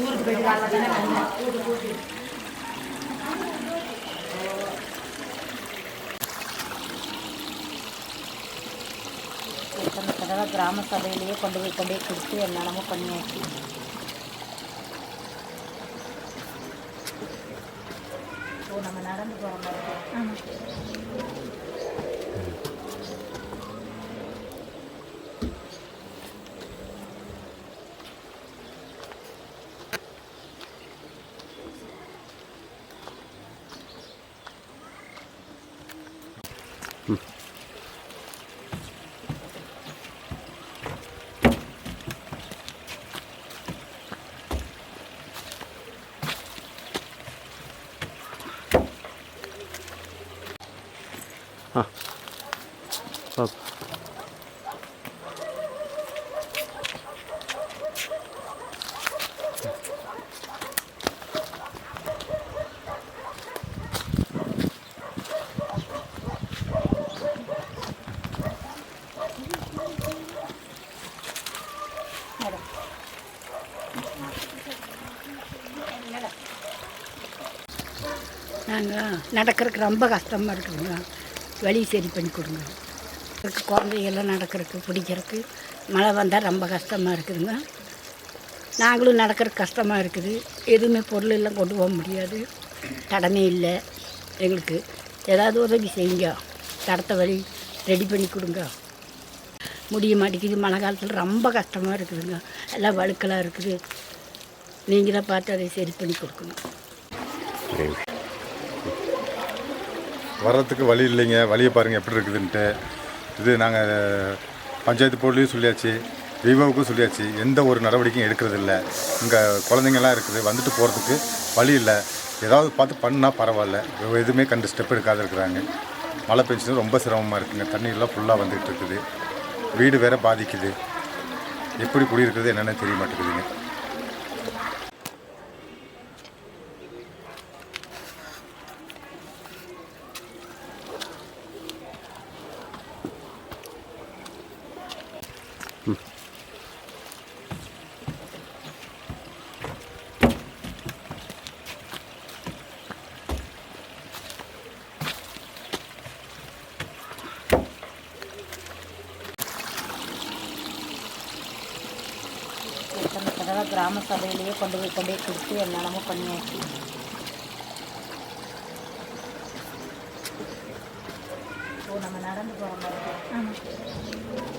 ஊருக்கு போயிட்டு காலையில் கூட்டு எத்தனை தடவை கிராம சபையிலேயே கொண்டு போய் கொண்டு போய் கொடுத்து என்னென்னமோ பண்ணியாச்சு. ஓ நம்ம நடந்து போகிற மாதிரி ஆ ஆ நாங்கள் நடக்கிறதுக்கு ரொம்ப கஷ்டமாக இருக்குதுங்க. வழி சரி பண்ணி கொடுங்க. இதுக்கு குழந்தைகள்லாம் நடக்கிறதுக்கு பிடிக்கிறதுக்கு மழை வந்தால் ரொம்ப கஷ்டமாக இருக்குதுங்க. நாங்களும் நடக்கிறதுக்கு கஷ்டமாக இருக்குது. எதுவுமே பொருள் எல்லாம் கொண்டு போக முடியாது. கடமை இல்லை எங்களுக்கு. ஏதாவது உதவி செய்யுங்க. தடத்த வழி ரெடி பண்ணி கொடுங்க. முடிய மாட்டேங்குது. மழை காலத்தில் ரொம்ப கஷ்டமாக இருக்குதுங்க. எல்லாம் வழுக்கலாக இருக்குது. நீங்கள் தான் பார்த்து அதை சரி பண்ணி கொடுக்கணும். வர்றதுக்கு வழி இல்லைங்க. வழியை பாருங்கள் எப்படி இருக்குதுன்ட்டு. இது நாங்கள் பஞ்சாயத்து போர்ட்லேயும் சொல்லியாச்சு விவோவுக்கும் சொல்லியாச்சு. எந்த ஒரு நடவடிக்கையும் எடுக்கிறதில்ல. இங்கே குழந்தைங்கள்லாம் இருக்குது வந்துட்டு போகிறதுக்கு வழி இல்லை. ஏதாவது பார்த்து பண்ணால் பரவாயில்ல. எதுவுமே கண்டு ஸ்டெப் எடுக்காத இருக்கிறாங்க. மழை பெஞ்சது ரொம்ப சிரமமாக இருக்குங்க. தண்ணீர்லாம் ஃபுல்லாக வந்துகிட்டு இருக்குது. வீடு வேறு பாதிக்குது. எப்படி குடியிருக்கிறது என்னென்னு தெரிய மாட்டேங்குதுங்க. எத்தனை தடவை கிராம சபையிலேயே கொண்டு போய் கொண்டு போய் கொடுத்து என்னென்னமோ பண்ணியாச்சு. ஓ நம்ம நடந்து போகிற மாதிரி